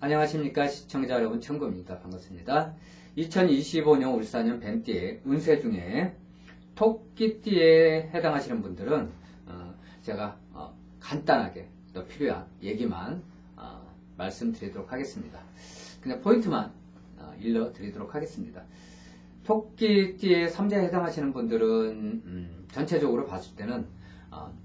안녕하십니까 시청자 여러분 청구입니다. 반갑습니다. 2025년 울산년 뱀띠의 운세 중에 토끼띠에 해당하시는 분들은 어, 제가 어, 간단하게 또 필요한 얘기만 어, 말씀드리도록 하겠습니다. 그냥 포인트만 어, 일러드리도록 하겠습니다. 토끼띠의 3자에 해당하시는 분들은 음, 전체적으로 봤을 때는 어,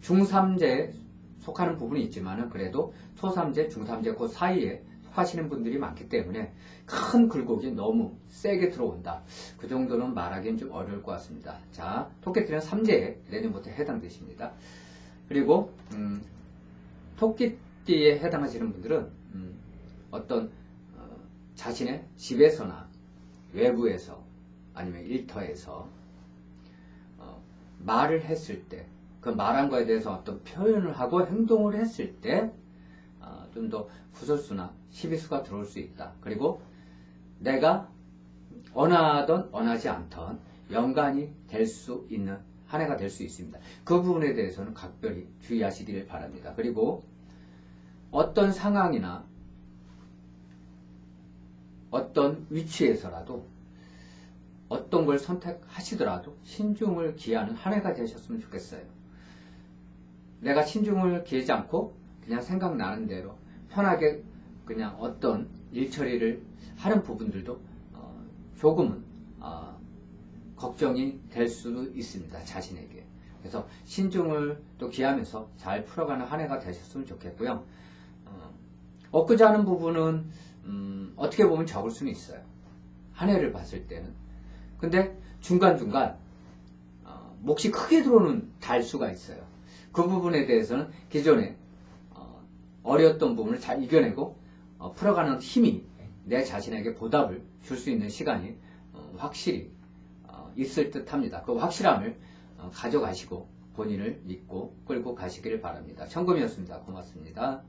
중3제 속하는 부분이 있지만은 그래도 초3제, 중3제 그 사이에 속하시는 분들이 많기 때문에 큰 굴곡이 너무 세게 들어온다. 그 정도는 말하기는 좀 어려울 것 같습니다. 자, 토끼띠는 3제에 내년부터 해당되십니다. 그리고 음, 토끼띠에 해당하시는 분들은 음, 어떤 어, 자신의 집에서나 외부에서 아니면 일터에서 어, 말을 했을 때, 그 말한 거에 대해서 어떤 표현을 하고 행동을 했을 때, 어, 좀더 구설수나 시비수가 들어올 수 있다. 그리고 내가 원하던 원하지 않던 연관이 될 수 있는 한 해가 될 수 있습니다. 그 부분에 대해서는 각별히 주의하시길 바랍니다. 그리고 어떤 상황이나 어떤 위치에서라도 어떤 걸 선택하시더라도 신중을 기하는 한 해가 되셨으면 좋겠어요. 내가 신중을 기하지 않고 그냥 생각나는 대로 편하게 그냥 어떤 일 처리를 하는 부분들도 어, 조금은 어, 걱정이 될 수도 있습니다. 자신에게. 그래서 신중을 또 기하면서 잘 풀어가는 한 해가 되셨으면 좋겠고요. 어, 엊그제 하는 부분은 음, 어떻게 보면 적을 수는 있어요. 한 해를 봤을 때는. 근데 중간중간 어, 몫이 크게 들어오는 달수가 있어요. 그 부분에 대해서는 기존에 어, 어려웠던 부분을 잘 이겨내고 어, 풀어가는 힘이 내 자신에게 보답을 줄 수 있는 시간이 어, 확실히 어, 있을 듯 합니다. 그 확실함을 어, 가져가시고 본인을 믿고 끌고 가시기를 바랍니다. 청금이었습니다. 고맙습니다.